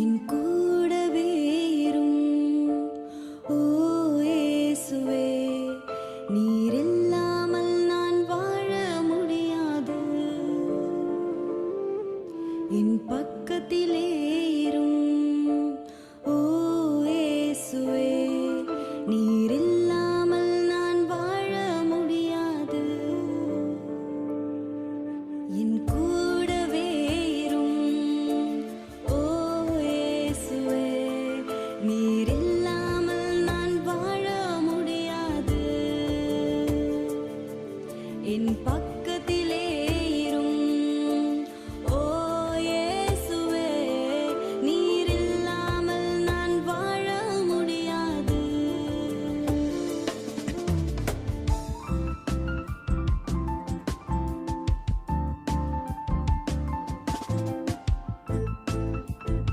என் கூடவே இரும் ஓ இயேசுவே நீரில்லாமல் நான் வாழ முடியாது. என் பக்கத்திலே இரும் ஓ இயேசுவே நீரில்லாமல் நான் வாழ முடியாது. என் in Pakistan.